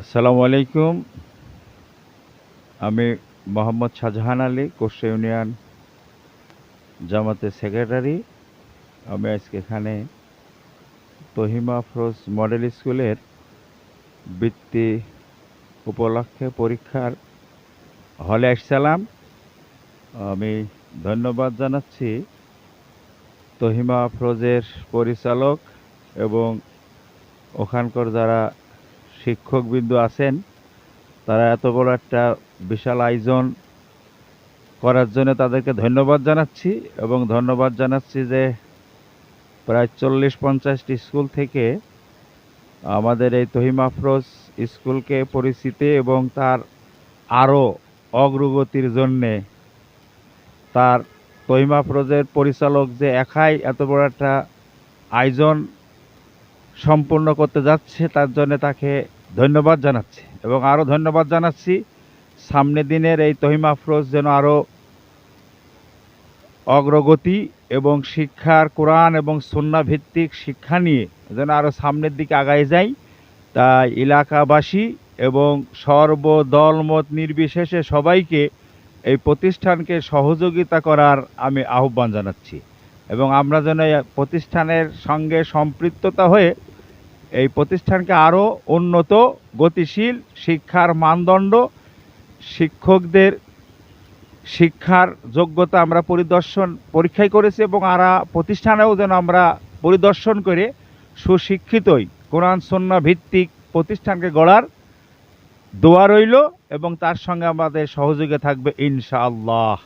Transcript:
আসসালামু আলাইকুম। আমি মোহাম্মদ শাহজাহান আলী কোর্সা ইউনিয়ন জামাতের সেক্রেটারি। আমি আজকে এখানে তহিমা আফরোজ মডেল স্কুলের বৃত্তি উপলক্ষে পরীক্ষার হলে আসছিলাম আমি ধন্যবাদ জানাচ্ছি তহিমা আফরোজের পরিচালক এবং ওখানকার যারা শিক্ষকবৃন্দ আছেন, তারা এত বড় একটা বিশাল আয়োজন করার জন্য তাদেরকে ধন্যবাদ জানাচ্ছি এবং ধন্যবাদ জানাচ্ছি যে প্রায় চল্লিশ পঞ্চাশটি স্কুল থেকে আমাদের এই তহিম আফরোজ স্কুলকে পরিচিতি এবং তার আরও অগ্রগতির জন্যে তার তহিম আফরোজের পরিচালক যে একাই এত বড় একটা আয়োজন সম্পূর্ণ করতে যাচ্ছে, তার জন্য তাকে ধন্যবাদ জানাচ্ছি। এবং আরও ধন্যবাদ জানাচ্ছি সামনে দিনের এই তহিমা আফরোজ যেন আরও অগ্রগতি এবং শিক্ষার কোরআন এবং সন্না ভিত্তিক শিক্ষা নিয়ে যেন আরও সামনের দিকে আগায় যায় তাই এলাকাবাসী এবং সর্বদলমত নির্বিশেষে সবাইকে এই প্রতিষ্ঠানকে সহযোগিতা করার আমি আহ্বান জানাচ্ছি। এবং আমরা যেন প্রতিষ্ঠানের সঙ্গে সম্পৃক্ততা হয়ে এই প্রতিষ্ঠানকে আরও উন্নত, গতিশীল শিক্ষার মানদণ্ড, শিক্ষকদের শিক্ষার যোগ্যতা আমরা পরিদর্শন, পরীক্ষায় করেছি এবং আরা প্রতিষ্ঠানেও যেন আমরা পরিদর্শন করে সুশিক্ষিতই কোরআন, সন্না ভিত্তিক প্রতিষ্ঠানকে গড়ার দোয়া রইল এবং তার সঙ্গে আমাদের সহযোগে থাকবে ইনশাআল্লাহ।